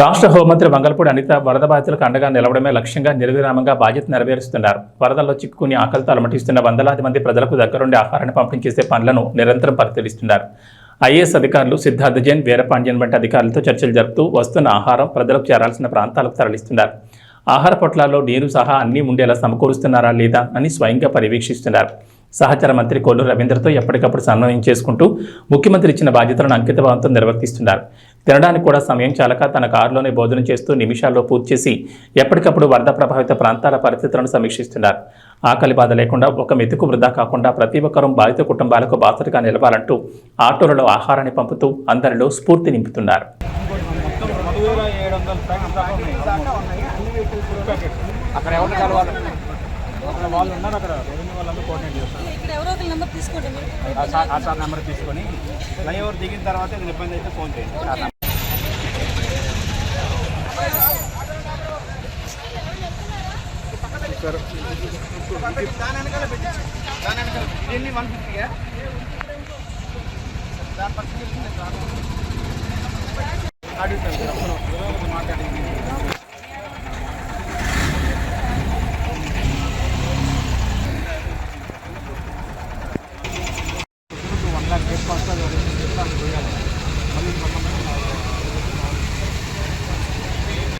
రాష్ట్ర హోంమంత్రి మంగళపూడి అనిత వరద బాధితులకు అండగా నిలవడమే లక్ష్యంగా నిర్విరామంగా బాధ్యత నెరవేరుస్తున్నారు. వరదల్లో చిక్కుకుని ఆకలితో అలమటిస్తున్న వందలాది మంది ప్రజలకు దగ్గరుండి ఆహారాన్ని పంపిణీ చేసే పనులను నిరంతరం పరిశీలిస్తున్నారు. ఐఏఎస్ అధికారులు సిద్ధార్థ జైన్ వీరపాండ్యన్ వంటి అధికారులతో చర్చలు జరుపుతూ వస్తున్న ఆహారం ప్రజలకు చేరాల్సిన ప్రాంతాలకు తరలిస్తున్నారు. ఆహార పొట్లాల్లో నీరు సహా అన్నీ ఉండేలా సమకూరుస్తున్నారా లేదా అని స్వయంగా పర్యవేక్షిస్తున్నారు. సహచర మంత్రి కొల్లు రవీంద్రతో ఎప్పటికప్పుడు సమన్వయం చేసుకుంటూ ముఖ్యమంత్రి ఇచ్చిన బాధ్యతలను అంకితభావంతో నిర్వర్తిస్తున్నారు. తినడానికి కూడా సమయం చాలక తన కారులోనే భోజనం చేస్తూ నిమిషాల్లో పూర్తి చేసి ఎప్పటికప్పుడు వరద ప్రభావిత ప్రాంతాల పరిస్థితులను సమీక్షిస్తున్నారు. ఆకలి బాధ లేకుండా ఒక మెతుకు వృధా కాకుండా ప్రతి ఒక్కరూ బాధిత కుటుంబాలకు బాసటగా నిలవాలంటూ ఆటోలలో ఆహారాన్ని పంపుతూ అందరిలో స్ఫూర్తి నింపుతున్నారు. అక్కడ కలవాలి అక్కడ వాళ్ళు ఉన్నారు అక్కడ రెవెన్యూ వాళ్ళందరూ కోఆర్డినేట్ చేస్తారు. ఆ సార్ నెంబర్ తీసుకొని ఫ్లైఓవర్ దిగిన తర్వాత ఇబ్బంది అయితే ఫోన్ చేయండి. నమస్కారం వన్ లాక్ ఎయిట్ పర్సెంట్ మళ్ళీ కొంతమంది